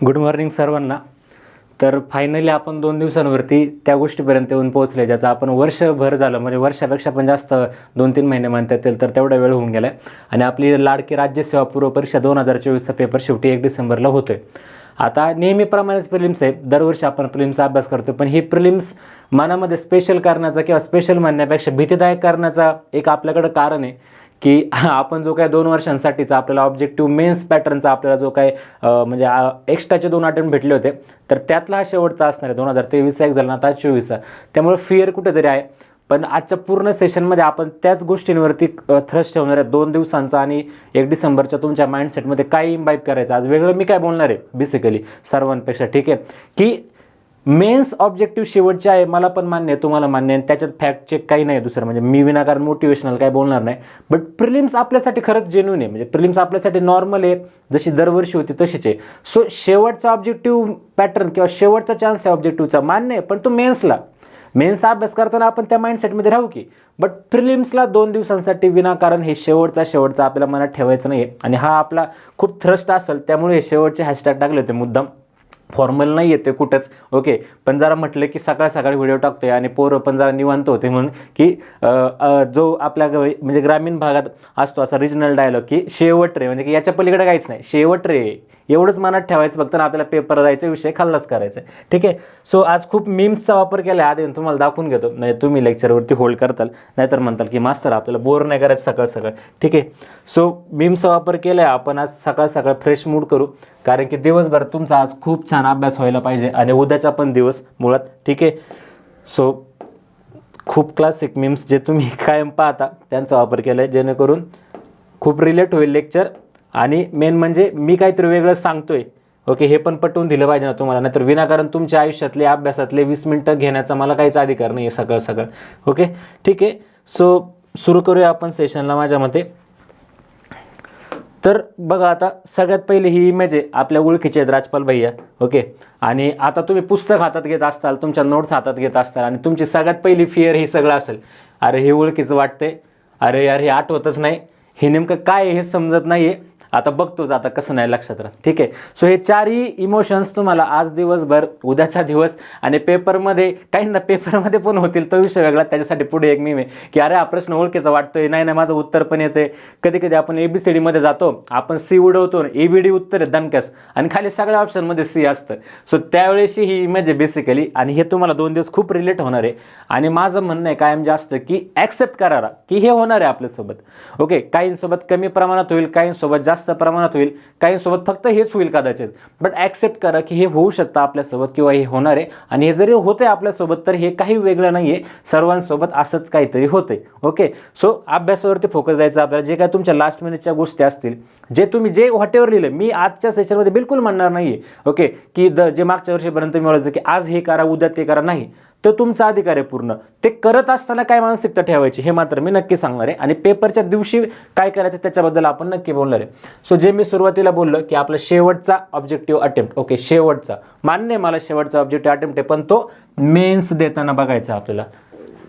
Good morning सर्वांना. तर finally आपण दोन दिवसांवरती त्या गोष्टीपर्यंत येऊन पोहोचले ज्याचा आपण वर्षभर झालं म्हणजे वर्षापेक्षा पण जास्त दोन तीन महिने म्हणता येतील तर तेवढा वेळ होऊन गेला आहे आणि आपली लाडकी राज्यसेवा पूर्व परीक्षा दोन हजार चोवीसचा पेपर शेवटी एक डिसेंबरला होतो आहे आता नेहमीप्रमाणेच प्रिलिम्स आहे दरवर्षी आपण प्रिलिम्सचा अभ्यास करतो पण ही प्रिलिम्स मनामध्ये स्पेशल करण्याचा किंवा स्पेशल म्हणण्यापेक्षा भीतीदायक करण्याचा एक आपल्याकडं कारण आहे. की आपण जो काय दोन वर्षांसाठीचा आपल्याला ऑब्जेक्टिव्ह मेन्स पॅटर्नचा आपल्याला जो काय म्हणजे एक्स्ट्राचे दोन अटेम्प्ट भेटले होते तर त्यातला हा शेवटचा असणार आहे. दोन हजार तेवीसचा एक झाला आता चोवीसचा. त्यामुळे फिअर कुठेतरी आहे. पण आजच्या पूर्ण सेशनमध्ये आपण त्याच गोष्टींवरती थ्रस्ट ठेवणार आहे. दोन दिवसांचा आणि एक डिसेंबरच्या तुमच्या माइंडसेटमध्ये काय इम्बाईब करायचं. आज वेगळं मी काय बोलणार आहे? बेसिकली सर्वांपेक्षा ठीक आहे? की मेन्स ऑब्जेक्टिव्ह शेवटचे आहे मला पण मान्य आहे तुम्हाला मान्य आहे. आणि त्याच्यात फॅक्ट चेक काही नाही दुसरं म्हणजे मी विनाकारण मोटिवेशनल काय बोलणार नाही. बट प्रिलिम्स आपल्यासाठी खरंच जेन्युन आहे. म्हणजे प्रिलिम्स आपल्यासाठी नॉर्मल आहे जशी दरवर्षी होती तशीच आहे. सो शेवटचा ऑब्जेक्टिव्ह पॅटर्न किंवा शेवटचा चान्स आहे ऑब्जेक्टिव्हचा मान्य आहे. पण तो मेन्सला. मेन्सचा अभ्यास करताना आपण त्या माइंडसेटमध्ये राहू की. बट प्रिलिम्सला दोन दिवसांसाठी विनाकारण हे शेवटचा शेवटचा आपल्याला मनात ठेवायचं नाही आणि हा आपला खूप थ्रस्ट असेल त्यामुळे हे शेवटचे हॅशटॅग टाकले होते मुद्दाम. फॉर्मल नाही येते कुठंच. ओके पण जरा म्हटलं की सकाळ सकाळी व्हिडिओ टाकतोय आणि पोरं पण जरा निवांत होते म्हणून की जो आपल्या म्हणजे ग्रामीण भागात असतो असा रिजनल डायलॉग की शेवट रे म्हणजे की याच्या पलीकडे काहीच नाही. शेवट रे. एवढंच मनात ठेवायचं फक्त आणि आपल्याला पेपर जायचा विषय खाल्लाच करायचा. आहे. ठीक आहे? सो आज खूप मीम्सचा वापर केला आहे. आधी तुम्हाला दाखवून घेतो. म्हणजे तुम्ही लेक्चरवरती होल्ड करताल. नाहीतर म्हणताल की मास्तर आपल्याला बोर नाही करायचं सकाळ सकाळ. ठीक आहे? सो मीम्सचा वापर केला आहे. आपण आज सकाळ सकाळ फ्रेश मूड करू. कारण की दिवसभर तुमचा आज खूप छान अभ्यास व्हायला पाहिजे. आणि उद्याचा पण दिवस मुळात. ठीक आहे? सो खूप क्लासिक मीम्स जे तुम्ही कायम पाहता त्यांचा वापर केला आहे. जेणेकरून खूप रिलेट होईल लेक्चर आणि मेन म्हणजे मी काहीतरी वेगळं सांगतोय. ओके हे पण पटवून दिलं पाहिजे ना तुम्हाला. नाहीतर विनाकारण तुमच्या आयुष्यातले अभ्यासातले वीस मिनटं घेण्याचा मला काहीच अधिकार नाही आहे सगळं सगळं. ओके ठीक आहे. सो सुरू करूया आपण सेशनला माझ्या मते. तर बघा आता सगळ्यात पहिले ही इमेज आहे आपल्या ओळखीचे आहेत राजपाल भैया. ओके आणि आता तुम्ही पुस्तक हातात घेत असताल तुमच्या नोट्स हातात घेत असताल आणि तुमची सगळ्यात पहिली फिअर ही सगळं असेल. अरे हे ओळखीचं वाटतंय. अरे यार हे आठवतच नाही. हे नेमकं काय आहे हे समजत नाही आहे आता बघतोच आता कसं नाही लक्षात राहत. ठीक आहे? सो हे चारही इमोशन्स तुम्हाला आज दिवसभर उद्याचा दिवस आणि पेपरमध्ये काही ना पेपरमध्ये पण होतील तो विषय वेगळा. त्याच्यासाठी पुढे एक मी आहे की अरे हा प्रश्न ओळखीचा वाटतोय. नाही नाही माझं उत्तर पण येते कधी कधी आपण ए बी सी डीमध्ये जातो आपण सी उडवतो ए बी डी उत्तर आहे दणक्यास आणि खाली सगळ्या ऑप्शनमध्ये सी असतं. सो त्यावेळेशी ही इमेज आहे बेसिकली आणि हे तुम्हाला दोन दिवस खूप रिलेट होणार आहे. आणि माझं म्हणणं आहे कायम जास्त की ॲक्सेप्ट करा की हे होणार आहे आपल्यासोबत. ओके काहींसोबत कमी प्रमाणात होईल काहींसोबत जास्त प्रमाणात होईल. काहींसोबत फक्त हेच होईल कदाचित. बट ॲक्सेप्ट करा की हे होऊ शकतं आपल्यासोबत किंवा हे होणार. आहे आणि हे जरी होते आपल्यासोबत तर हे काही वेगळं नाही आहे सर्वांसोबत असंच काहीतरी होते. ओके सो अभ्यासावरती फोकस द्यायचा आपल्याला. जे काय तुमच्या लास्ट मिनिटच्या गोष्टी असतील जे तुम्ही जे व्हॉटेवर लिहिलं मी आजच्या सेशनमध्ये बिलकुल म्हणणार नाही आहे ओके की द जे मागच्या वर्षीपर्यंत मी म्हणायचं की आज हे करा उद्या ते करा. नाही. तो तुमचा अधिकार आहे पूर्ण. ते करत असताना काय मानसिकता ठेवायची हे मात्र मी नक्की सांगणार आहे. आणि पेपरच्या दिवशी काय करायचं त्याच्याबद्दल आपण नक्की बोलणार आहे. सो जे मी सुरुवातीला बोललो की आपला शेवटचा ऑब्जेक्टिव्ह अटेम्प्ट ओके शेवटचा. मान्य आहे मला शेवटचा ऑब्जेक्टिव्ह अटेम्प्ट आहे पण तो मेन्स देताना बघायचा आपल्याला.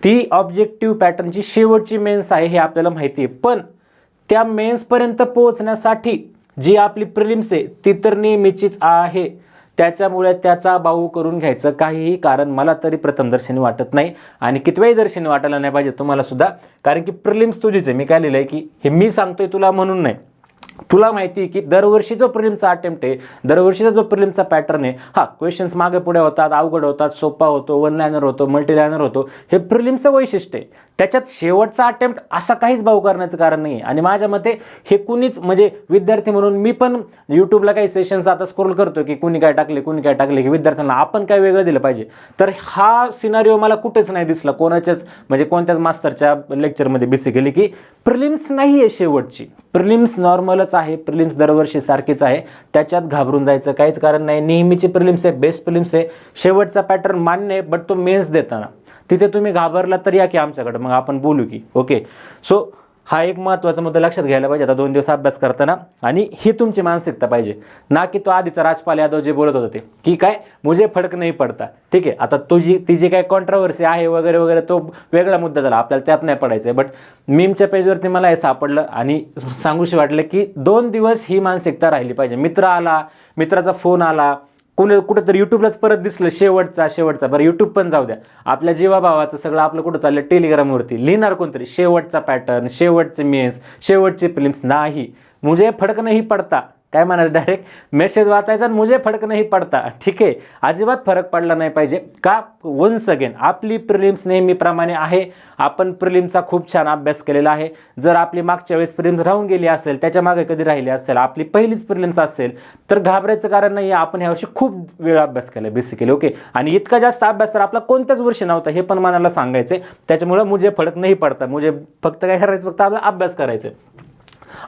ती ऑब्जेक्टिव्ह पॅटर्नची शेवटची मेन्स आहे हे आपल्याला माहिती आहे. पण त्या मेन्सपर्यंत पोहोचण्यासाठी जी आपली प्रिलिम्स आहे ती तर नेहमीचीच आहे. त्याच्यामुळे त्याचा बाऊ करून घ्यायचं काहीही कारण मला तरी प्रथमदर्शनी वाटत नाही. आणि कितव्याही दर्शनी वाटायला नाही पाहिजे तुम्हाला सुद्धा. कारण की प्रिलिम्स तुझीच आहे. मी काय लिहिलं आहे की हे मी सांगतोय तुला म्हणून नाही. तुला माहिती आहे की दरवर्षी जो प्रिलिमचा अटेम्प्ट आहे दरवर्षीचा जो प्रिलिमचा पॅटर्न आहे हा क्वेश्चन्स मागे पुढे होतात अवघड होतात सोपा होतो वन लायनर होतो मल्टी होतो. हे प्रिलिमचं वैशिष्ट्य आहे. त्याच्यात शेवटचा अटेम्प्ट असा काहीच भाऊ करण्याचं कारण नाही आहे आणि माझ्या मते हे कुणीच म्हणजे विद्यार्थी म्हणून मी पण यूट्यूबला काही सेशन्स आता स्क्रोल करतो की कुणी काय टाकले कुणी काय टाकले की विद्यार्थ्यांना आपण काय वेगळं दिलं पाहिजे. तर हा सिनारिओ मला कुठेच नाही दिसला. कोणाच्याच म्हणजे कोणत्याच मास्तरच्या लेक्चरमध्ये बेसिकली की प्रिलिम्स नाही आहे शेवटची. प्रिलिम्स नॉर्मलच आहे प्रिलिम्स दरवर्षी सारखीच आहे. त्याच्यात घाबरून जायचं काहीच कारण नाही. नेहमीची प्रिलिम्स आहे बेस्ट प्रिलिम्स आहे. शेवटचा पॅटर्न मान्य आहे बट तो मेन्स देताना. तिथे तुम्ही घाबरला तर या की आमच्याकडं मग आपण बोलू की. ओके? सो हा एक महत्त्वाचा मुद्दा लक्षात घ्यायला पाहिजे. आता दोन दिवस अभ्यास करताना. आणि ही तुमची मानसिकता पाहिजे. ना की तो आधीचा राजपाल यादव जे बोलत होते ते की काय? मुझे फडक नाही पडता. ठीक आहे? आता तुझी ती जी काय कॉन्ट्रावर्सी आहे वगैरे वगैरे तो वेगळा मुद्दा झाला. आपल्याला त्यात नाही पडायचं आहे बट मीमच्या पेजवरती मला हे सापडलं आणि सांगूशी वाटलं की दोन दिवस ही मानसिकता राहिली पाहिजे. मित्र आला मित्राचा फोन आला कुणी कुठंतरी यूट्यूबलाच परत दिसलं शेवटचा शेवटचा. बरं यूट्यूब पण जाऊ द्या. आपल्या जीवाभावाचं सगळं आपलं कुठं चाललं? टेलिग्रामवरती लिहिणार कोणतरी? शेवटचा पॅटर्न शेवटचे मेन्स शेवटचे फिल्म्स नाही. म्हणजे फडक नाही पडता. काय म्हणायचं? डायरेक्ट मेसेज वाचायचा आणि मुझे फडक नाही पडता. ठीक आहे? अजिबात फरक पडला नाही पाहिजे. का? वन्स अगेन आपली प्रिलिम्स नेहमीप्रमाणे आहे. आपण प्रिलिम्सचा खूप छान अभ्यास केलेला आहे. जर आपली मागच्या वेळेस प्रिलिम्स राहून गेली असेल त्याच्यामागे कधी राहिली असेल आपली पहिलीच प्रिलिम्स असेल तर घाबरायचं कारण नाही आपण ह्या वर्षी खूप वेळ अभ्यास केला बेसिकली ओके आणि इतका जास्त अभ्यास तर आपला कोणत्याच वर्षी नव्हता हे पण मनाला सांगायचं आहे त्याच्यामुळं मुझे फडक नाही पडता. मुझे फक्त काय करायचं? फक्त आपला अभ्यास करायचं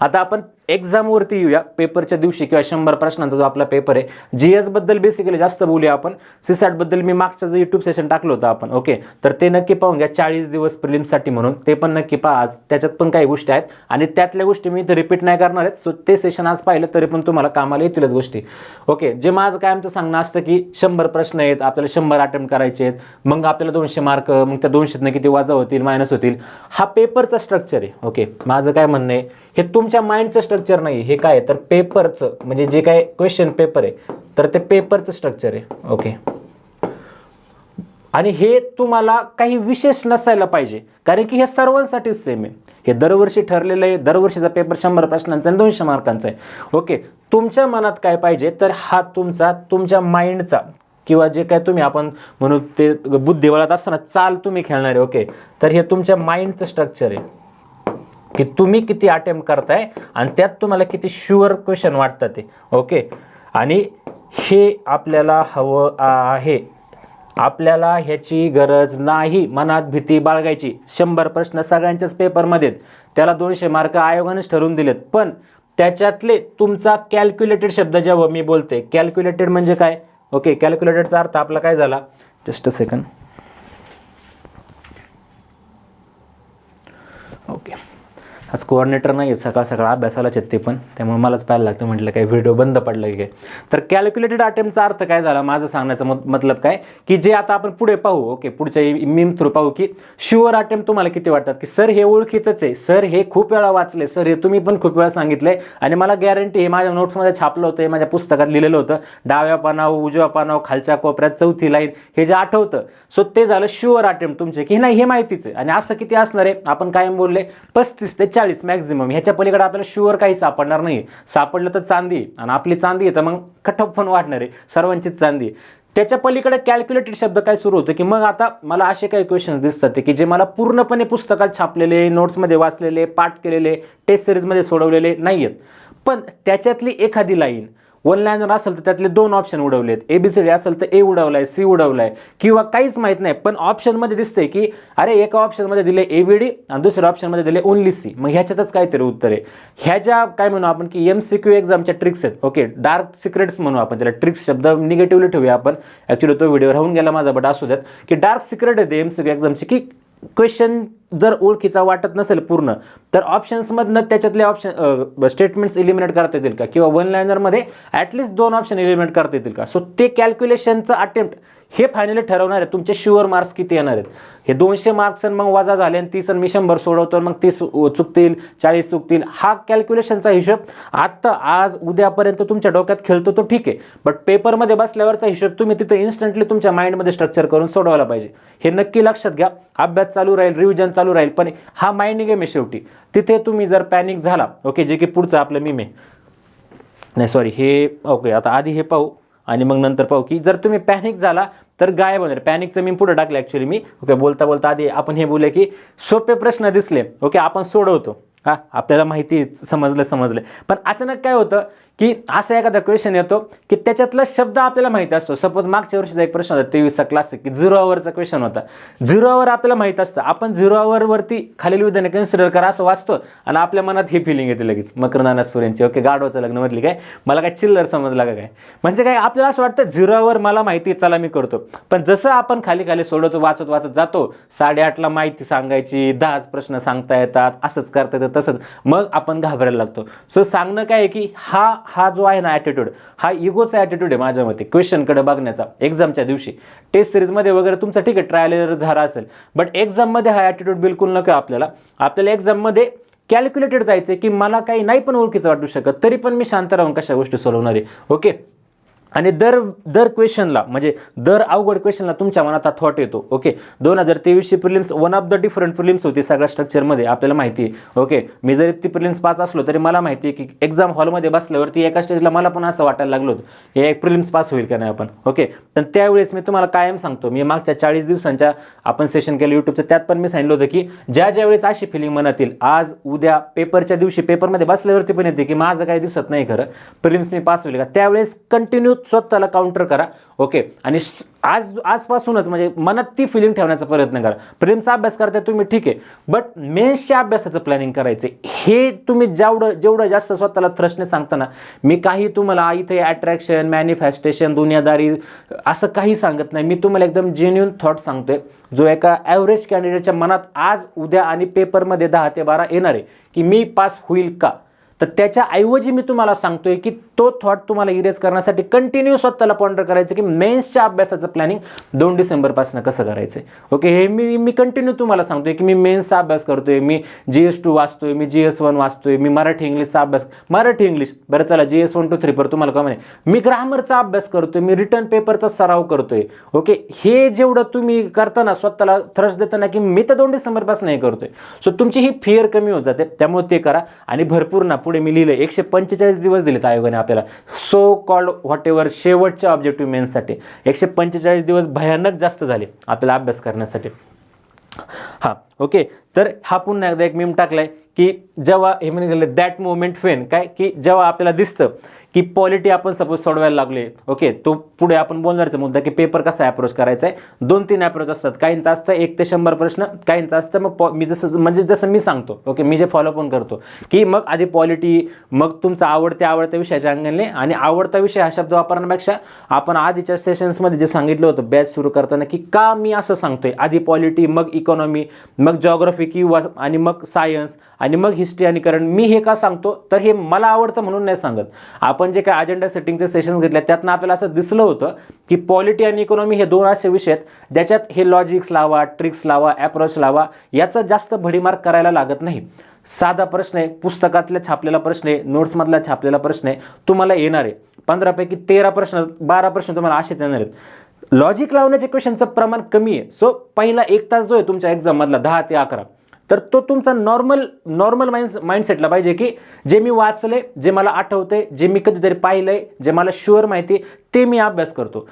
आता आपण एक्झामवरती येऊया. पेपरच्या दिवशी किंवा शंभर प्रश्नांचा जो आपला पेपर आहे जी एसबद्दल बेसिकली जास्त बोलूया आपण. सीसॅटबद्दल मी मागचं जे यूट्यूब सेशन टाकलं होतं आपण ओके तर ते नक्की पाहून घ्या चाळीस दिवस प्रिलिमसाठी म्हणून. ते पण नक्की पहा आज. त्याच्यात पण काही गोष्टी आहेत. आणि त्यातल्या गोष्टी मी रिपीट नाही करणार आहेत. सो ते सेशन आज पाहिलं तरी पण तुम्हाला कामाला येतीलच गोष्टी. ओके जे माझं काय आमचं सांगणं असतं की शंभर प्रश्न आहेत आपल्याला शंभर अटेम्प्ट करायचे आहेत. मग आपल्याला दोनशे मार्क मग त्या दोनशेतनं किती वाजा होतील मायनस होतील. हा पेपरचा स्ट्रक्चर आहे ओके माझं काय म्हणणं आहे हे तुमच्या माइंडचं स्ट्रक्चर नाही हे काय तर पेपरचं म्हणजे जे काय क्वेश्चन पेपर आहे तर ते पेपरचं स्ट्रक्चर आहे. ओके आणि हे तुम्हाला काही विशेष नसायला पाहिजे. कारण की हे सर्वांसाठीच सेम आहे. हे दरवर्षी ठरलेलं आहे. दरवर्षीचा पेपर शंभर प्रश्नांचा आणि दोनशे मार्कांचा आहे. ओके तुमच्या मनात काय पाहिजे? तर हा तुमचा तुमच्या माइंडचा किंवा जे काय तुम्ही आपण म्हणू ते बुद्धिबळात असताना चाल तुम्ही खेळणारे ओके तर हे तुमच्या माइंडचं स्ट्रक्चर आहे. की तुम्ही किती अटेम्प्ट करताय आणि त्यात तुम्हाला किती शुअर क्वेश्चन वाटतं ते. ओके आणि हे आपल्याला हवं आहे. आपल्याला ह्याची गरज नाही मनात भीती बाळगायची. शंभर प्रश्न सगळ्यांच्याच पेपरमध्ये त्याला दोनशे मार्क आयोगानेच ठरवून दिलेत. पण त्याच्यातले तुमचा कॅल्क्युलेटेड शब्द जेव्हा मी बोलते कॅल्क्युलेटेड म्हणजे काय? ओके कॅल्क्युलेटेडचा अर्थ आपला काय झाला? जस्ट अ सेकंड ओके आज कोऑर्डिनेटर नाही आहेत सकाळ सकाळ अभ्यासालाच आहेत ते पण. त्यामुळे मलाच पाहायला लागतं म्हटलं काय व्हिडिओ बंद पडला की काय. तर कॅल्क्युलेटेड अटेम्पचा अर्थ काय झाला? माझं सांगण्याचा मत मतलब काय? की जे आता आपण पुढे पाहू ओके पुढच्या मीम थ्रू पाहू की शुअर अटेम्प्ट तुम्हाला किती वाटतात? की सर हे ओळखीचंच आहे. सर हे खूप वेळा वाचले. सर हे तुम्ही पण खूप वेळा सांगितलंय आणि मला गॅरंटी हे माझ्या नोट्समध्ये छापलं होतं हे माझ्या पुस्तकात लिहिलेलं होतं. डाव्या पानावर उजव्या पानावर खालच्या कोपऱ्यात चौथी लाईन हे जे आठवतं. सो ते झालं शुअर अटेम्प्ट तुमचे. की नाही हे माहितीच आहे. आणि असं किती असणार आहे? आपण कायम बोलले पस्तीस ते चाळीस मॅक्झिमम ह्याच्या पलीकडे आपल्याला शुअर काही सापडणार नाही सापडलं तर चांदी आणि आपली चांदी आहे तर मग कठप्पन पण वाढणार आहे. सर्वांचीच चांदी आहे. त्याच्या पलीकडे कॅल्क्युलेटेड शब्द काय सुरू होतं की मग आता मला असे काही क्वेश्चन दिसतात की जे मला पूर्णपणे पुस्तकात छापलेले नोट्समध्ये वाचलेले पाठ केलेले टेस्ट सिरीजमध्ये सोडवलेले नाही आहेत पण त्याच्यातली एखादी लाईन वन लाईनर असेल तर त्यातले दोन ऑप्शन उडवलेत. ए बी सी डी असेल तर ए उडवलाय सी उडवलाय. किंवा काहीच माहीत नाही पण ऑप्शनमध्ये दिसतंय की अरे एका ऑप्शनमध्ये दिले ए बी डी आणि दुसऱ्या ऑप्शनमध्ये दिले ओनली सी मग ह्याच्यातच काहीतरी उत्तर आहे. ह्या ज्या काय म्हणू आपण की एम सी क्यू एक्झामच्या ट्रिक्स आहेत ओके डार्क सिक्रेट्स म्हणू आपण त्याला ट्रिक्स शब्द निगेटिव्हली ठेवूया आपण. ॲक्च्युली तो व्हिडिओ राहून गेला माझा बट असू द्यात. की डार्क सिक्रेट आहे एम सी क्यू एक्झामची की क्वेश्चन जर ओळखीचा वाटत नसेल पूर्ण तर ऑप्शन्समधनं त्याच्यातले ऑप्शन स्टेटमेंट्स इलिमिनेट करता येतील का? किंवा वन लायनरमध्ये ॲटलिस्ट दोन ऑप्शन इलिमिनेट करता येतील का? सो ते कॅल्क्युलेशनचं अटेम्प्ट हे फायनली ठरवणार आहे तुमचे शुअर मार्क्स किती येणार आहेत? हे दोनशे मार्क्स मग वजा झाले आणि तीस आणि मी शंभर सोडवतो आणि मग तीस चुकतील चाळीस चुकतील. हा कॅल्क्युलेशनचा हिशोब आत्ता आज उद्यापर्यंत तुमच्या डोक्यात खेळतो तो ठीक आहे. बट पेपरमध्ये बसल्यावरचा हिशोब तुम्ही तिथं इन्स्टंटली तुमच्या माइंडमध्ये स्ट्रक्चर करून सोडवायला पाहिजे. हे नक्की लक्षात घ्या. अभ्यास चालू राहील रिव्हिजन चालू राहील पण हा माइंड गेम आहे शेवटी. तिथे तुम्ही जर पॅनिक झाला ओके जे की पुढचं आपलं मी मे नाही सॉरी हे ओके आता आधी हे पाहू. आणि मग नंतर पाहू की जर तुम्ही पॅनिक झाला तर गायब होणार. पॅनिकचं मी पुढे टाकलं ॲक्च्युली मी. ओके बोलता बोलता आधी आपण हे बोलूया की सोपे प्रश्न दिसले. ओके आपण सोडवतो. हा आपल्याला माहिती समजलं समजलं. पण अचानक काय होतं की असा एखादा क्वेश्चन येतो की त्याच्यातला शब्द आपल्याला माहिती असतो. सपोज मागच्या वर्षीचा एक प्रश्न होता तेवीसचा क्लासिक की झिरो आवरचा क्वेश्चन होता. झिरो आवर आपल्याला माहीत असतं. आपण झिरो आवरवरती खालील विधाने कन्सिडर करा असं वाचतो आणि आपल्या मनात ही फिलिंग येते लगेच. मकरनानासपुरेंची ओके गाडवाचं लग्न मधली काय? मला काय चिल्लर समजला का काय? म्हणजे काय आपल्याला असं वाटतं झिरो आवर मला माहिती आहे, चला मी करतो. पण जसं आपण खाली खाली सोडवतो वाचत वाचत जातो साडेआठला माहिती सांगायची दहाच प्रश्न सांगता येतात असंच करता येतं तसंच. मग आपण घाबरायला लागतो. सो सांगणं काय आहे की हा हा जो आहे ना ॲटिट्यूड हा इगोचा ॲटिट्यूड आहे माझ्या मते क्वेश्चनकडे बघण्याचा एक्झामच्या दिवशी. टेस्ट सिरीजमध्ये वगैरे तुमचा ठीक आहे ट्रायल झाला असेल बट एक्झाममध्ये हा ॲटिट्यूड बिलकुल नको आपल्याला. आपल्याला एक्झाममध्ये कॅल्क्युलेटेड जायचं की मला काही नाही पण ओळखीचं वाटू शकत तरी पण मी शांत राहून कशा गोष्टी सोडवणार आहे ओके आणि दर दर क्वेश्चनला म्हणजे दर अवघड क्वेश्चनला तुमच्या मनात हा थॉट येतो ओके दोन हजार तेवीसची prelims one of the different prelims होती सगळ्या स्ट्रक्चरमध्ये आपल्याला माहिती आहे ओके मी जरी ती प्रिलिम्स पास असलो तरी मला माहिती आहे की एक्झाम हॉलमध्ये बसल्यावरती एका स्टेजला मला पण असं वाटायला लागलो हे एक प्रिलिम्स पास होईल का नाही आपण ओके तर त्यावेळेस मी तुम्हाला कायम सांगतो मी मागच्या चाळीस दिवसांच्या आपण सेशन केलं यूट्यूबचं त्यात पण मी सांगितलं होतं की ज्या ज्या वेळेस अशी फिलिंग मनात येईल आज उद्या पेपरच्या दिवशी पेपरमध्ये बसल्यावरती पण येते की माझं काही दिसत नाही खरं प्रिलिम्स मी पास होईल का त्यावेळेस कंटिन्यू स्वतःला काउंटर करा. ओके आणि आज आजपासूनच म्हणजे मनात ती फिलिंग ठेवण्याचा प्रयत्न करा. प्रेमचा अभ्यास करताय तुम्ही ठीक आहे. बट मेन्सच्या अभ्यासाचं प्लॅनिंग करायचं हे तुम्ही जेवढं जेवढं जास्त स्वतःला थ्रस्टने सांगताना मी काही तुम्हाला इथे अट्रॅक्शन मॅनिफेस्टेशन दुनियादारी असं काही सांगत नाही. मी तुम्हाला एकदम जेन्युन थॉट सांगतोय. जो एका ॲव्हरेज कॅन्डिडेटच्या मनात आज उद्या आणि पेपरमध्ये दहा ते बारा येणार आहे की मी पास होईल का? तर त्याच्या ऐवजी मी तुम्हाला सांगतोय की तो थॉट तुम्हाला इरेज करण्यासाठी कंटिन्यू स्वतःला पॉन्डर करायचं की मेन्सच्या अभ्यासाचं प्लॅनिंग दोन डिसेंबरपासून कसं करायचं ओके हे मी मी कंटिन्यू तुम्हाला सांगतोय की मी मेन्सचा अभ्यास करतोय मी जी एस टू वाचतोय मी जी एस वन वाचतोय मी मराठी इंग्लिशचा अभ्यास मराठी इंग्लिश बरं चला G S one two three पर तुम्हाला कमी मी ग्रामरचा अभ्यास करतोय मी रिटर्न पेपरचा सराव करतोय. ओके हे जेवढं तुम्ही करताना स्वतःला थ्रश देताना की मी तर दोन डिसेंबरपासून हे करतोय. सो तुमची ही फिअर कमी होत जाते त्यामुळे ते करा. आणि भरपूर ना पुढे मी लिहिलं एकशे पंचेचाळीस दिवस दिलेत आयोगाने आपल्याला. सो कॉल्ड व्हॉट एव्हर शेवटच्या ऑब्जेक्टिव्ह मेन्ससाठी एकशे पंचेचाळीस दिवस भयानक जास्त झाले आपल्याला अभ्यास करण्यासाठी. हां ओके तर हा पुन्हा एकदा एक मीम टाकलाय की जेव्हा हे म्हणजे दॅट मोमेंट फेन काय? की जेव्हा आपल्याला दिसतं की पॉलिटी आपण सपोज सोडवायला लागले ओके तो पुढे आपण बोलणारचा मुद्दा की पेपर कसा अप्रोच करायचा आहे. दोन तीन अप्रोच असतात. काहींचा असतं एक ते शंभर प्रश्न काहींचा असतं मग पॉ- मी जसं म्हणजे जसं मी सांगतो. ओके मी जे फॉलो पण करतो. की मग आधी पॉलिटी मग तुमचा आवडत्या आवडत्या विषयाच्या अंगाने आणि आवडता विषय हा शब्द वापरण्यापेक्षा आपण आधीच्या सेशन्समध्ये जे सांगितलं होतं बॅच सुरू करताना की का मी असं सांगतोय? आधी पॉलिटी मग इकॉनॉमी मग जॉग्रफी किंवा आणि मग सायन्स आणि मग हिस्ट्री आणि करंट मी हे का सांगतो? तर हे मला आवडतं म्हणून नाही सांगत. आपण जे काय अजेंडा सेटिंगचे सेशन घेतले त्यातनं आपल्याला असं दिसलं होतं की पॉलिटी आणि इकॉनॉमी हे दोन असे विषय आहेत ज्याच्यात हे लॉजिक्स लावा ट्रिक्स लावा ॲप्रोच लावा याचा जास्त भडीमार करायला लागत नाही. साधा प्रश्न आहे पुस्तकातला छापलेला प्रश्न आहे नोट्समधला छापलेला प्रश्न आहे तुम्हाला येणार आहे. पंधरापैकी तेरा प्रश्न बारा प्रश्न तुम्हाला असेच येणार आहेत. लॉजिक लावण्याच्या क्वेश्चनचं प्रमाण कमी आहे. सो पहिला एक तास जो आहे तुमच्या एक्झाममधला दहा ते अकरा. तर तो तुमचा नॉर्मल नॉर्मल माइंड माइंडसेटला पाहिजे की जे मी वाचले जे मला आठवते जे मी कधीतरी पाहिलंय जे मला शुअर माहिती आहे, ते मी अभ्यास करतो.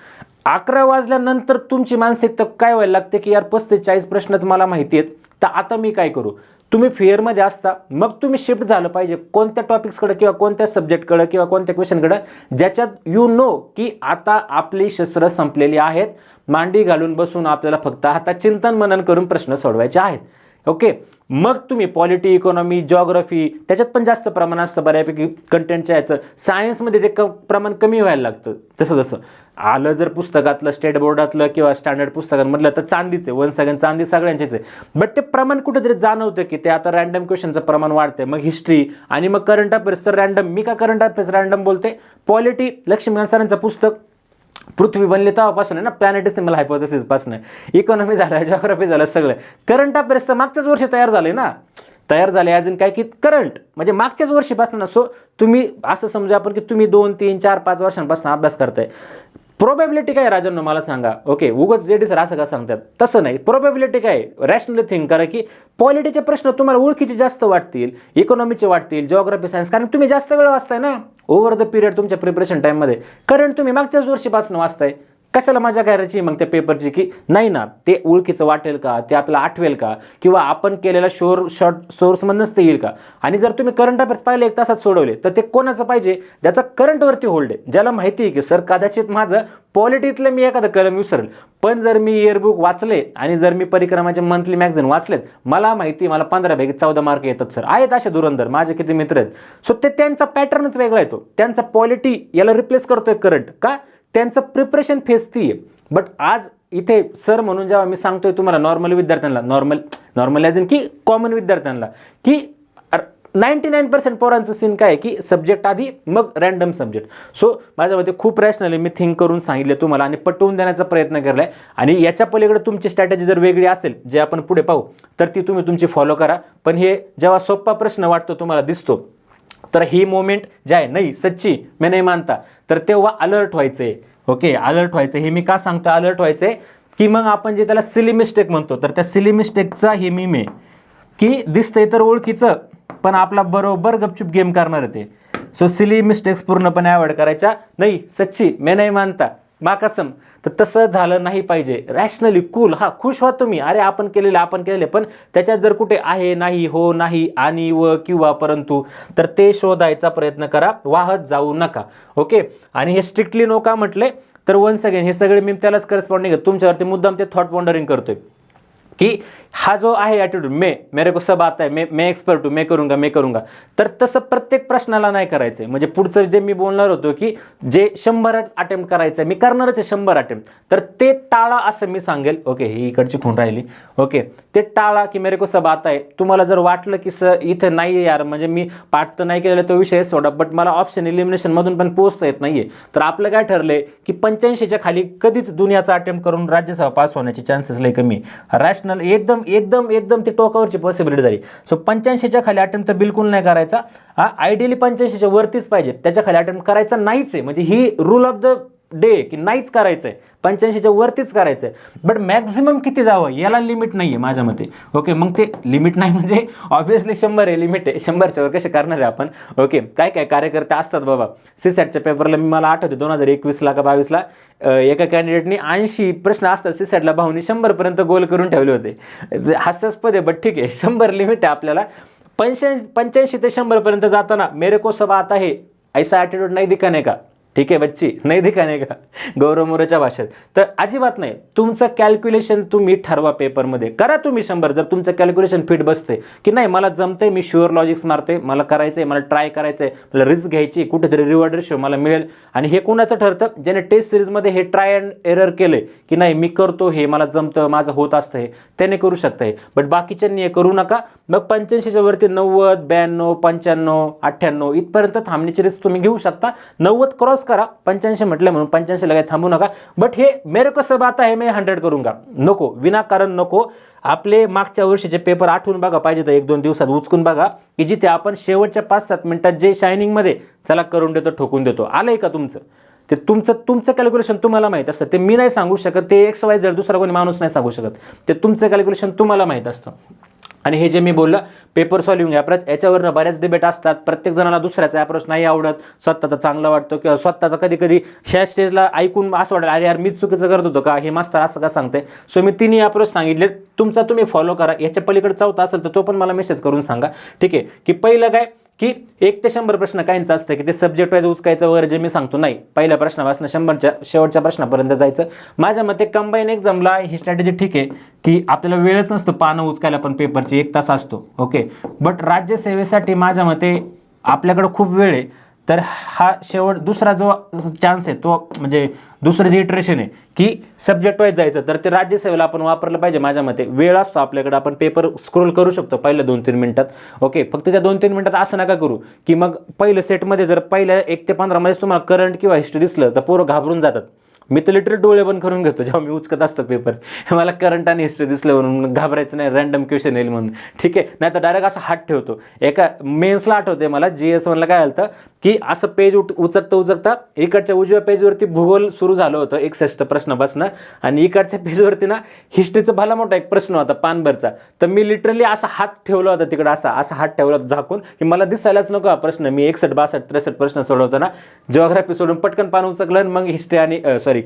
अकरा वाजल्यानंतर तुमची मानसिकता काय व्हायला लागते की यार पस्तीस चाळीस प्रश्नच मला माहिती आहेत तर आता मी काय करू? तुम्ही फेअरमध्ये असता मग तुम्ही शिफ्ट झालं पाहिजे. कोणत्या टॉपिक्सकडं किंवा कोणत्या सब्जेक्टकडं किंवा कोणत्या क्वेश्चनकडं ज्याच्यात यू नो की आता आपली शस्त्र संपलेली आहेत. मांडी घालून बसून आपल्याला फक्त आता चिंतन मनन करून प्रश्न सोडवायचे आहेत. ओके मग तुम्ही पॉलिटी इकॉनॉमी जॉग्रफी त्याच्यात पण जास्त प्रमाण असतं बऱ्यापैकी कंटेंटच्या याचं. सायन्समध्ये ते क प्रमाण कमी व्हायला लागतं. तसं तसं आलं जर पुस्तकातलं स्टेट बोर्डातलं किंवा स्टँडर्ड पुस्तकांमधलं तर चांदीचं आहे. वन सेकंड चांदी सगळ्यांचेच आहे. बट ते प्रमाण कुठेतरी जाणवतं की ते आता रँडम क्वेश्चनचं प्रमाण वाढतंय. मग हिस्ट्री आणि मग करंट अफेअर्स तर रँडम मी का करंट अफेअर्स रँडम बोलते पॉलिटी लक्ष्मीकांत सरांचं पुस्तक. पृथ्वी बनली तेव्हापासून आहे ना प्लॅनेट हायपोथेसिसपासून इकॉनॉमी झालं जॉग्राफी झालं सगळं. करंट अफेअर्स तर मागच्याच वर्षी तयार झाले ना. तयार झाले अजून काय की करंट म्हणजे मागच्याच वर्षीपासून सो तुम्ही असं समजा आपण की तुम्ही दोन तीन चार पाच वर्षांपासून अभ्यास करताय. प्रोबॅबिलिटी काय राजांनो? मला सांगा. ओके उगत जे डी सर असं का सांगतात? तसं नाही. प्रोबॅबिलिटी काय रॅशनली थिंक करा की पॉलिटीचे प्रश्न तुम्हाला ओळखीचे जास्त वाटतील इकॉनॉमीचे वाटतील जॉग्राफी सायन्स कारण तुम्ही जास्त वेळ वाचताय ना? ओव्हर द पिरियड तुमच्या प्रिपरेशन टाईममध्ये कारण तुम्ही मागच्याच वर्षीपासून वाचताय. कशाला मजा करायची मग त्या पेपरची की नाही ना ते ओळखीचं वाटेल का? ते आपल्याला आठवेल का? किंवा आपण केलेला शोर शॉर्ट सोर्समधनंच ते येईल का? आणि जर तुम्ही करंट अफेअर्स पाहिले एक तासात सोडवले तर ते कोणाचं पाहिजे? ज्याचा करंटवरती होल्ड आहे. ज्याला माहिती आहे की सर कदाचित माझं पॉलिटीतलं मी एखादं कलम विसरेल. पण जर मी इयरबुक वाचले आणि जर मी परिक्रमाचे मंथली मॅगझिन वाचलेत मला माहिती मला पंधरापैकी चौदा मार्क येतात सर. आहेत असे धुरंधर माझे किती मित्र आहेत. सो ते त्यांचा पॅटर्नच वेगळा येतो. त्यांचा पॉलिटी याला रिप्लेस करतोय करंट का? त्यांचं प्रिपरेशन फेज ती आहे. बट आज इथे सर म्हणून जेव्हा मी सांगतोय तुम्हाला नॉर्मल विद्यार्थ्यांना नॉर्मल नॉर्मल ॲज इन की कॉमन विद्यार्थ्यांना की नाईंटी नाईन्टी नाईन पर्सेंट पोरांचं सीन काय आहे की सब्जेक्ट आधी मग रॅन्डम सब्जेक्ट सो माझ्या मते खूप रॅशनली मी थिंक करून सांगितले तुम्हाला आणि पटवून देण्याचा प्रयत्न केला आहे आणि याच्या पलीकडे तुमची स्ट्रॅटेजी जर वेगळी असेल जे आपण पुढे पाहू तर ती तुम्ही तुमची फॉलो करा. पण हे जेव्हा सोप्पा प्रश्न वाटतो तुम्हाला दिसतो तर ही मोमेंट जे आहे नाही सच्ची मी नाही मानता. तर तेव्हा अलर्ट व्हायचं. आहे ओके अलर्ट व्हायचं. हे मी का सांगतो? अलर्ट व्हायचं आहे की मग आपण जे त्याला सिली मिस्टेक म्हणतो तर त्या सिली मिस्टेकचा हे मी मे की दिसतंय तर ओळखीचं पण आपला बरोबर गपचूप गेम करणार ते. सो सिली मिस्टेक्स पूर्णपणे अवॉइड करायच्या. नाही सच्ची मी नाही मानता. मा कसम तर तसं झालं नाही पाहिजे. रॅशनली कूल हा खुश व्हा तुम्ही. अरे आपण केलेले आपण केलेले. पण त्याच्यात जर कुठे आहे नाही हो नाही आणि व किंवा परंतु तर ते शोधायचा प्रयत्न करा. वाहत जाऊ नका. ओके आणि हे स्ट्रिक्टली नो का म्हटले तर वन्स अगेन हे सगळे मी त्यालाच करस्पॉन्डिंग तुमच्यावरती मुद्दाम ते थॉट वॉन्डरिंग करतोय. की हा जो आहे ॲटिट्यूड मे मेरे को सब आता आहे मे मे एक्सपर्ट हूँ मे करूंगा मे करूंगा. तर तसं प्रत्येक प्रश्नाला नाही करायचं आहे म्हणजे पुढचं जे मी बोलणार होतो की जे शंभरच अटेम्प्ट करायचं आहे मी करणारच आहे शंभर अटेम्प्ट तर ते टाळा असं मी सांगेल. ओके ही इकडची खूण राहिली. ओके ते टाळा की मेरे को सब आता आहे तुम्हाला जर वाटलं की सर इथं नाही आहे यार म्हणजे मी पाठ तर नाही केलेला तो विषय सोडा बट मला ऑप्शन इलिमिनेशनमधून पण पोचता येत नाही आहे तर आपलं काय ठरलंय की पंच्याऐंशीच्या खाली कधीच दुनियाचा अटेम्प्ट करून राज्यसभा पास होण्याचे चान्सेस लय कमी रॅशनल एकदम एकदम एकदम ती टोकावरची पॉसिबिलिटी झाली. सो पंच्याऐंशीच्या खाली अटेम्प्ट तर बिलकुल नाही करायचा. हा आयडियली पंच्याऐंशीच्या वरतीच पाहिजे. त्याच्याखाली अटेम्प्ट करायचा नाहीच आहे. म्हणजे ही रूल ऑफ द डे की नाहीच करायचं आहे पंच्याऐंशीच्या वरतीच करायचं आहे बट मॅक्झिमम किती जावं याला लिमिट नाही आहे माझ्या मते. ओके मग ते लिमिट नाही म्हणजे ऑब्व्हियसली शंभर आहे लिमिट आहे. शंभरच्या वर कसे करणार आहे आपण? ओके काय काय कार्यकर्ते असतात बाबा? सी सॅटच्या पेपरला मी मला आठवते दोन हजार एकवीसला का बावीसला? एका कॅन्डिडेटनी ऐंशी प्रश्न असतात सी भाऊनी शंभरपर्यंत गोल करून ठेवले होते. हास्यास्पद आहे बट ठीक आहे. शंभर लिमिट आहे आपल्याला. पंच्याऐंशी पंच्याऐंशी ते शंभरपर्यंत जाताना मेरे को सब आता है ऐसा ॲटिट्यूड नाही दिखाने का? ठीक आहे बच्ची नाही दिखाने का? गौरव मोरेच्या भाषेत. तर अजिबात नाही. तुमचं कॅल्क्युलेशन तुम्ही ठरवा पेपरमध्ये करा तुम्ही शंभर. जर तुमचं कॅल्क्युलेशन फिट बसते की नाही मला जमते मी शुअर लॉजिक्स मारते मला करायचं आहे मला ट्राय करायचं आहे मला रिस्क घ्यायची कुठेतरी रिवॉर्ड रेशो मला मिळेल. आणि हे कोणाचं ठरतं? ज्याने टेस्ट सिरीजमध्ये हे ट्राय अँड एरर केले की नाही मी करतो हे मला जमतं माझं होत असतं हे त्याने करू शकतं हे बट बाकीच्यांनी हे करू नका. मग पंच्याऐंशीच्या वरती नव्वद ब्याण्णव पंच्याण्णव अठ्ठ्याण्णव इथपर्यंत थांबण्याची रिस्क तुम्ही घेऊ शकता. नव्वद क्रॉस करा. पंच्याऐंशी म्हटलं म्हणून पंच्याऐंशी काही थांबू नका. बट हे मेरे कसं बात आहे मी हंड्रेड करूंगा नको विनाकारण नको. आपले मागच्या वर्षीचे पेपर आठवून बघा पाहिजे तर एक दोन दिवसात उचकून बघा की जिथे आपण शेवटच्या पाच सात मिनिटात जे शायनिंगमध्ये चला करून देतो ठोकून देतो. आलंय का तुमचं? ते तुमचं तुमचं कॅल्क्युलेशन तुम्हाला माहीत असतं. ते मी नाही सांगू शकत ते एक्स वाय जर दुसरा कोणी माणूस नाही सांगू शकत. ते तुमचं कॅल्क्युलेशन तुम्हाला माहीत असतं. आणि हे जे मी बोललं पेपर सॉल्विंग ॲप्रोच याच्यावरनं बऱ्याच डिबेट असतात. प्रत्येक जणाला दुसऱ्याचा ॲप्रोच नाही आवडत. स्वतःचा चांगला वाटतो किंवा स्वतःचा कधी कधी ह्या स्टेजला ऐकून असं वाटलं अरे यार मीच चुकीचं करत होतो का? हे मास्तर असं का सांगते सो मी तिन्ही अप्रोच सांगितले. तुमचा तुम्ही फॉलो करा. याच्या पलीकडे चौथा असेल तर तो पण मला मेसेज करून सांगा. ठीक आहे? की पहिलं काय? की एक ते शंभर प्रश्न काहींचं असतं की ते सब्जेक्ट वाईज उचकायचं वगैरे जे मी सांगतो नाही. पहिल्या प्रश्नापासून शंभरच्या शेवटच्या प्रश्नापर्यंत जायचं. माझ्या मते कंबाईन एक्झामला ही स्ट्रॅटेजी ठीक आहे की आपल्याला वेळच नसतो पानं उचकायला पण पेपरची एक तास असतो. ओके बट राज्यसेवेसाठी माझ्या मते आपल्याकडं खूप वेळ आहे. तर हा शेवट दुसरा जो चान्स आहे तो म्हणजे दुसरं जे इटरेशन आहे की सब्जेक्ट वाईज जायचं तर ते राज्यसेवेला आपण वापरलं पाहिजे माझ्या मते. वेळ असतो आपल्याकडे आपण पेपर स्क्रोल करू शकतो पहिल्या दोन तीन मिनटात. ओके फक्त त्या दोन तीन मिनटात असं नका करू की मग पहिलं सेटमध्ये जर पहिल्या एक ते पंधरामध्येच तुम्हाला करंट किंवा हिस्ट्री दिसलं तर पोरं घाबरून जातात. मी तर लिटरल डोळे बंद करून घेतो जेव्हा मी उचकत असतो पेपर मला करंट आणि हिस्ट्री दिसलं म्हणून घाबरायचं नाही रँडम क्वेश्चन येईल म्हणून. ठीक आहे? नाही तर डायरेक्ट असं हात ठेवतो. एका मेन्सला आठवते मला जी एस वनला काय झालं की असं पेज उठ उचकता उचकता इकडच्या उजव्या पेजवरती भूगोल सुरू झालं होतं एकसष्ट प्रश्नापासून आणि इकडच्या पेजवरती ना हिस्ट्रीचा भला मोठा एक प्रश्न होता पानभरचा. तर मी लिटरली असा हात ठेवला होता तिकडं असा असा हात ठेवला होता झाकून की मला दिसायलाच नको हा प्रश्न. मी एकसष्ट बासष्ट त्रेसष्ट प्रश्न सोडवतो ना जिओग्राफी सोडून पटकन पान उचकलं आणि मग हिस्ट्री आणि सॉरी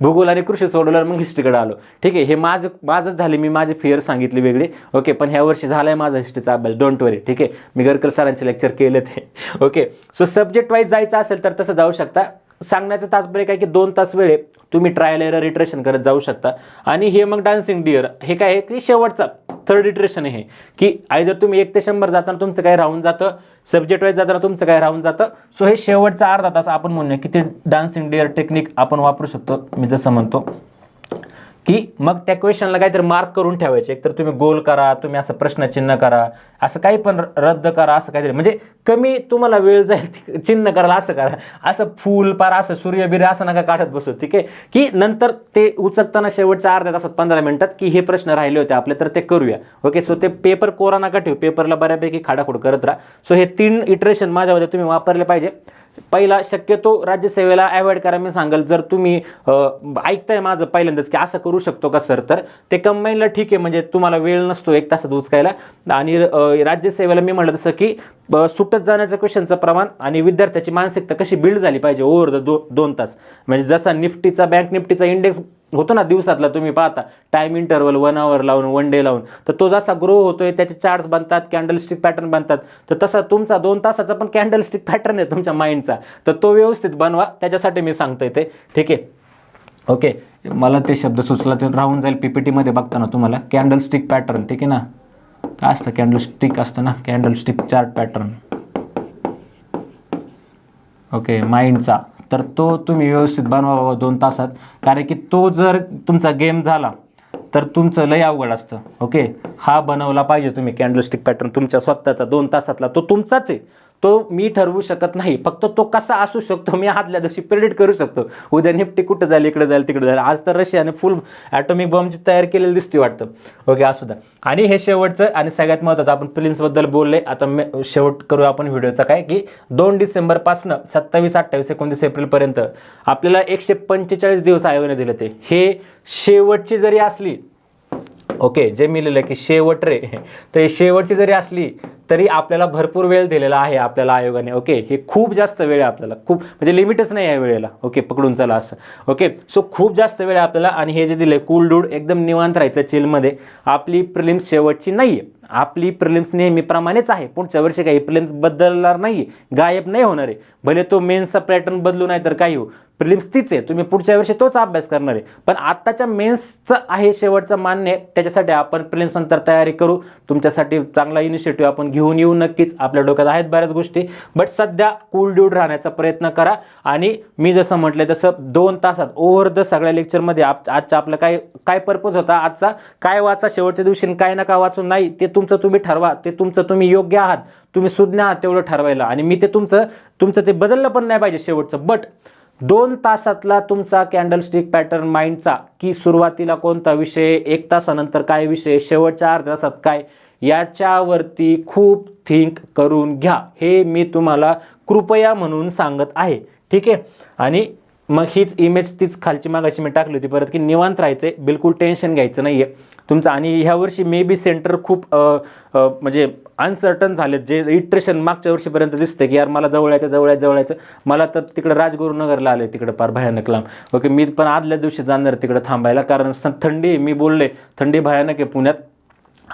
भूगोल आणि कृषी सोडवलं आणि मग हिस्ट्रीकडे आलो. ठीक आहे हे माझं माझंच झाले मी माझी फिअर सांगितली वेगळी. ओके पण ह्या वर्षी झाला आहे माझा हिस्ट्रीचा अभ्यास. डोंट वरी ठीक आहे मी गरकर सरांचे लेक्चर केले ते. ओके सो सब्जेक्ट वाईज जायचं असेल तर तसं जाऊ शकता. सांगण्याचं तात्पर्य काय की दोन तास वेळे तुम्ही ट्रायल एरर इटरेशन करत जाऊ शकता. आणि हे मग डान्सिंग डिअर हे काय आहे की शेवटचा थर्ड इटरेशन आहे हे. की आयदर तुम्ही एक ते शंभर जाताना तुमचं काय राहून जातं सब्जेक्ट वाईज जाताना तुमचं काय राहून जातं. सो हे शेवटचा अर्धा तास आपण म्हणूया की ते डान्सिंग डिअर टेक्निक आपण वापरू शकतो. मी जसं म्हणतो. की मग त्या क्वेश्चनला काहीतरी मार्क करून ठेवायचे. एकतर तुम्ही गोल करा तुम्ही असं प्रश्नचिन्ह करा असं काही पण रद्द करा असं काहीतरी. म्हणजे कमी तुम्हाला वेळ जाईल चिन्ह करायला असं करा. असं फूल पार असं सूर्यबिर असं नका काढत बसू ठीक आहे? की नंतर ते उचकताना शेवटच्या अर्ध्या तासात पंधरा मिनिटात की हे प्रश्न राहिले होते आपले तर ते करूया. ओके सो ते पेपर कोरा नका ठेवू. पेपरला बऱ्यापैकी खाडाखोड करत राहा. सो हे तीन इटरेशन माझ्यामध्ये तुम्ही वापरले पाहिजे. पहिला शक्यतो राज्यसेवेला अवॉइड करा. मी सांगाल जर तुम्ही ऐकताय माझं पहिल्यांदाच की असं करू शकतो का सर तर ते कंबाईनला ठीक आहे. म्हणजे तुम्हाला वेळ नसतो एक तासात उचकायला. आणि राज्यसेवेला मी म्हटलं तसं की ब- सुटत जाण्याचं क्वेश्चनचं प्रमाण आणि विद्यार्थ्याची मानसिकता कशी बिल्ड झाली पाहिजे ओव्हर द दो दोन तास. म्हणजे जसा निफ्टीचा बँक निफ्टीचा इंडेक्स होतो ना दिवसातला तुम्ही पाहता. टाईम इंटरवल वन आवर लावून वन डे लावून. तर तो जसा ग्रो होतोय त्याचे चार्ट्स बनतात कॅन्डलस्टिक पॅटर्न बनतात. तर तसा तुमचा दोन तासाचा पण कॅन्डलस्टिक पॅटर्न आहे तुमच्या माइंडचा तर तो व्यवस्थित बनवा. त्याच्यासाठी मी सांगतोय ते. ठीक आहे? ओके मला ते शब्द सुचला ते राहून जाईल पी पी टीमध्ये बघताना तुम्हाला. कॅन्डलस्टिक पॅटर्न ठीक आहे ना? काय असतं कॅन्डलस्टिक असतं ना? कॅन्डलस्टिक चार्ट पॅटर्न ओके माइंडचा तर तो तुम्ही व्यवस्थित बनवा दोन तासात. कारण की तो जर तुमचा गेम झाला तर तुमचं लय अवघड असतं. ओके हा बनवला पाहिजे तुम्ही कॅन्डलस्टिक पॅटर्न तुमच्या स्वतःचा दोन तासातला. तो तुमचाच आहे. तो मी ठरवू शकत नाही. फक्त तो कसा असू शकतो मी आदल्या दिवशी प्रेडिट करू शकतो. उद्या निफ्टी कुठं जाईल इकडे जाईल तिकडे जाईल. आज तर रशियाने फुल ॲटॉमिक बॉम्बची तयार केलेली दिसते वाटतं. ओके असू द्या. आणि हे शेवटचं आणि सगळ्यात महत्त्वाचं आपण प्रिलिम्सबद्दल बोलले. आता मे शेवट करू आपण व्हिडिओचा काय की दोन डिसेंबरपासनं सत्तावीस अठ्ठावीस एकोणतीस एप्रिलपर्यंत आपल्याला एकशे पंचेचाळीस दिवस आयोगाने दिले ते. हे शेवटची जरी असली ओके जे मी लिहिलं की शेवट रे तर हे शेवटची जरी असली तरी आपल्याला भरपूर वेळ दिलेला आहे आपल्याला आयोगाने ओके हे खूप जास्त वेळ आहे आपल्याला. खूप म्हणजे लिमिटच नाही आहे वेळेला ओके पकडून चला असं ओके सो खूप जास्त वेळ आहे आपल्याला आणि हे जे दिले कूल डूड एकदम निवांत राहायचं चिलमध्ये. आपली प्रिलिम्स शेवटची नाही आहे आपली प्रिलिम्स नेहमीप्रमाणेच आहे. पुढच्या वर्षी काही प्रिलिम्स बदलणार नाही गायब नाही होणार आहे. भले तो मेन्सचा पॅटर्न बदलू नाही तर काही हो. प्रिलिम्स तीच आहे. तुम्ही पुढच्या वर्षी तोच अभ्यास करणार आहे. पण आत्ताच्या मेन्सचं आहे शेवटचं मान्य. आहे त्याच्यासाठी आपण प्रिलिम्स नंतर तयारी करू. तुमच्यासाठी चांगला इनिशिएटिव्ह आपण घेऊन येऊ नक्कीच. आपल्या डोक्यात आहेत बऱ्याच गोष्टी. बट सध्या कूल ड्यूड राहण्याचा प्रयत्न करा. आणि मी जसं म्हटलं तसं दोन तासात ओव्हर द सगळ्या लेक्चरमध्ये आप आजचा आपलं काय काय पर्पज होता? आजचा काय वाचा? शेवटच्या दिवशी काय नका वाचून नाही. ते तुमचं तुम्ही ठरवा. ते तुमचं तुम्ही योग्य आहात. तुम्ही सुज्ञ आहात तेवढं ठरवायला. आणि मी ते तुमचं तुमचं ते बदललं पण नाही पाहिजे शेवटचं. बट दोन तासातला तुमचा कॅन्डलस्टिक पॅटर्न माइंडचा की सुरुवातीला कोणता विषय एक तासानंतर काय विषय शेवटच्या अर्ध्या तासात काय याच्यावरती खूप थिंक करून घ्या. हे मी तुम्हाला कृपया म्हणून सांगत आहे. ठीक आहे? आणि मग हीच इमेज तीच खालची मागाची मी टाकली होती. परत की निवांत राहायचं बिलकुल टेन्शन घ्यायचं नाही आहे तुमचं आणि ह्या वर्षी मे बी सेंटर खूप म्हणजे अनसर्टन झालेत. जे इट्रेशन मागच्या वर्षीपर्यंत दिसतं की यार मला जवळ यायचं जवळ जवळ यायचं मला तर तिकडं राजगुरुनगरला आले तिकडं फार भयानक लांब. ओके मी पण आदल्या दिवशी जाणार तिकडं थांबायला. कारण स- थंडी मी बोलले थंडी भयानक आहे पुण्यात.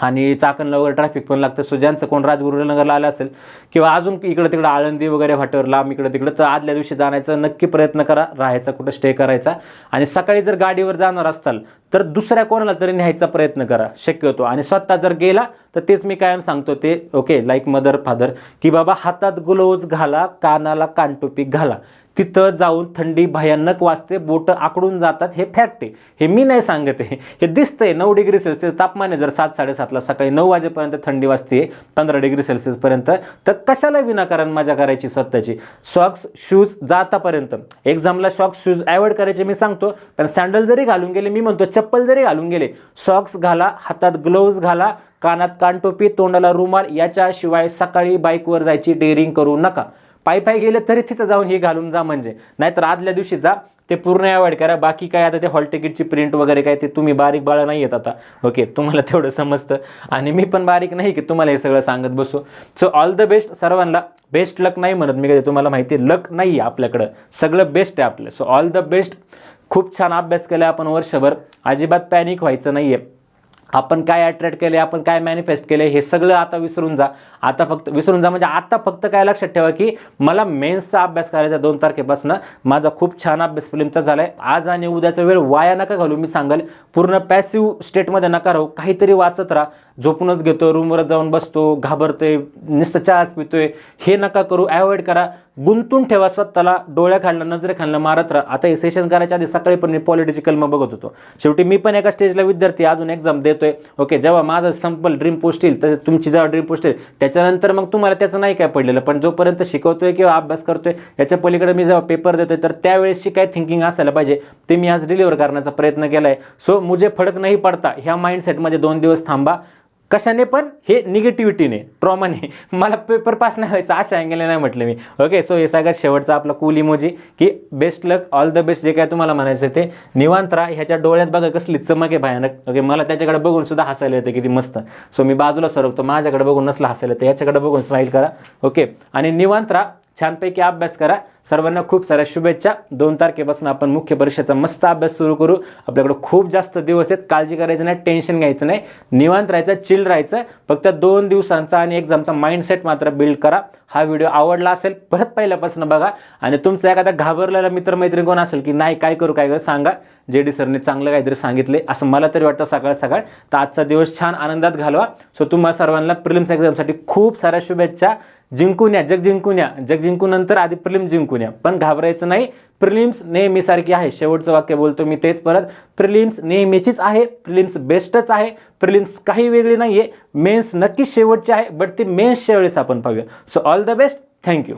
आणि चाकणला वगैरे ट्रॅफिक पण लागतं. सो ज्यांचं कोण राजगुरुनगरला आलं असेल किंवा अजून इकडं तिकडं आळंदी वगैरे वाटेवर लांब इकडं तिकडं तर आदल्या दिवशी जाण्याचा नक्की प्रयत्न करा. राहायचा कुठं स्टे करायचा. आणि सकाळी जर गाडीवर जाणार असाल तर दुसऱ्या कोणाला तरी न्यायचा प्रयत्न करा. शक्यतो. आणि स्वतः जर गेला तर तेच मी कायम सांगतो ते ओके लाईक मदर फादर की बाबा हातात ग्लोव्ज घाला कानाला कानटोपी घाला. तिथं जाऊन थंडी भयानक वाजते बोटं आकडून जातात हे फॅक्ट आहे. हे मी नाही सांगत आहे. हे दिसतंय नऊ डिग्री सेल्सिअस तापमान आहे. जर सात साडेसातला सकाळी नऊ वाजेपर्यंत थंडी वाजते पंधरा डिग्री सेल्सिअसपर्यंत तर कशाला विनाकारण मजा करायची स्वतःची? सॉक्स शूज जातापर्यंत एक्झामला सॉक्स शूज अवॉइड करायचे मी सांगतो. पण सँडल जरी घालून गेले मी म्हणतो चप्पल जरी घालून गेले सॉक्स घाला हातात ग्लोव्ज घाला कानात कानटोपी तोंडाला रुमाल याच्याशिवाय सकाळी बाईकवर जायची डेअरिंग करू नका. पायी पायी गेले तरी तिथं जाऊन हे घालून जा म्हणजे. नाहीतर आदल्या दिवशी जा ते पूर्ण अवॉइड करा. बाकी काय आता ते हॉल तिकीटची प्रिंट वगैरे काय ते तुम्ही बारीक बाळा नाही येत आता. ओके तुम्हाला तेवढं समजतं. आणि मी पण बारीक नाही की तुम्हाला हे सगळं सांगत बसू. सो ऑल द बेस्ट सर्वांना. बेस्ट लक नाही म्हणत मी कधी तुम्हाला माहिती आहे. लक नाही आहे आपल्याकडं. सगळं बेस्ट आहे आपलं. सो ऑल द बेस्ट खूप छान अभ्यास केला आपण वर्षभर. अजिबात पॅनिक व्हायचं नाही आहे आपण काय अट्रॅक्ट केले आपण काय मॅनिफेस्ट केले हे सगळं आता विसरून जा. आता फक्त विसरून जा म्हणजे आता फक्त काय लक्षात ठेवा की मला मेन्सचा अभ्यास करायचा दोन तारखेपासून. माझा खूप छान अभ्यास फिल्मचा झाला आहे आज आणि उद्याचा वेळ वाया नका घालू मी सांगेल. पूर्ण पॅसिव्ह स्टेटमध्ये नका राहू काहीतरी वाचत राहा. झोपूनच घेतो रूमवर जाऊन बसतो घाबरतोय नुसतं चहाच पितोय. हे नका करू अवॉइड करा. गुंतून ठेवा स्वतःला डोळ्या खाल्लं नजरे खाल्लं मारत राहा. आता हे सेशन करायच्या आधी सकाळी पण मी पॉलिटिकल मग बघत होतो. शेवटी मी पण एका स्टेजला विद्यार्थी अजून एक्झाम देतोय. ओके जेव्हा माझं संपल ड्रीम पोस्ट येईल तसेच तुमची जेव्हा ड्रीम पोस्ट येईल त्याच्यानंतर मग तुम्हाला त्याचं नाही काय पडलेलं पण जोपर्यंत शिकवतोय किंवा अभ्यास करतोय याच्या पलीकडे मी जेव्हा पेपर देतोय तर त्यावेळेसची काय थिंकिंग असायला पाहिजे ते मी आज डिलिव्हर करण्याचा प्रयत्न केला आहे सो मुझे फडक नाही पडता ह्या माइंडसेटमध्ये दोन दिवस थांबा. कशाने पण? हे निगेटिव्हिटीने ट्रॉमाने मला पेपर पास नाही व्हायचं अशा अँगलने नाही म्हटलं मी. ओके सो हे सगळ्यात शेवटचा आपला कूल इमोजी की best luck all the best जे काय तुम्हाला म्हणायचं ते. निवांत राहा ह्याच्या डोळ्यात बघा कसली चमक आहे भयानक. ओके मला त्याच्याकडे बघून सुद्धा हसायला येतं किती मस्त. सो मी बाजूला सरकतो माझ्याकडे बघून नसलं हसायला येतं याच्याकडे बघून स्माईल करा. ओके आणि निवांत राहा छानपैकी अभ्यास करा. सर्वांना खूप साऱ्या शुभेच्छा. दोन तारखेपासून आपण मुख्य परीक्षेचा मस्त अभ्यास सुरू करू. आपल्याकडे खूप जास्त दिवस आहेत. काळजी करायची नाही टेन्शन घ्यायचं नाही. निवांत राहायचं चिल राहायचं. फक्त दोन दिवसांचा आणि एक्झामचा माइंडसेट मात्र बिल्ड करा. हा व्हिडिओ आवडला असेल परत पहिल्यापासून बघा. आणि तुमचा एखादा घाबरलेला मित्रमैत्रीण कोण असेल की नाही काय करू काय करू सांगा. जे डी सरने चांगलं काहीतरी सांगितले. असं मला तरी वाटतं सकाळ सकाळ. तर आजचा दिवस छान आनंदात घालवा. सो तुम्हाला सर्वांना प्रिलिम्स एक्झामसाठी खूप साऱ्या शुभेच्छा. जिंकून या जग जिंकून या. जग जिंकून नंतर आधी प्रिलिम्स जिंकून या. पण घाबरायचं नाही. प्रिलिम्स नेहमीसारखी आहे. शेवटचं वाक्य बोलतो मी तेच परत. प्रिलिम्स नेहमीचीच आहे. प्रिलिम्स बेस्टच आहे. प्रिलिम्स काही वेगळी नाही आहे मेन्स नक्कीच शेवटची आहे. बट ती मेन्सच्या वेळेस आपण पाहूया. So all the best thank you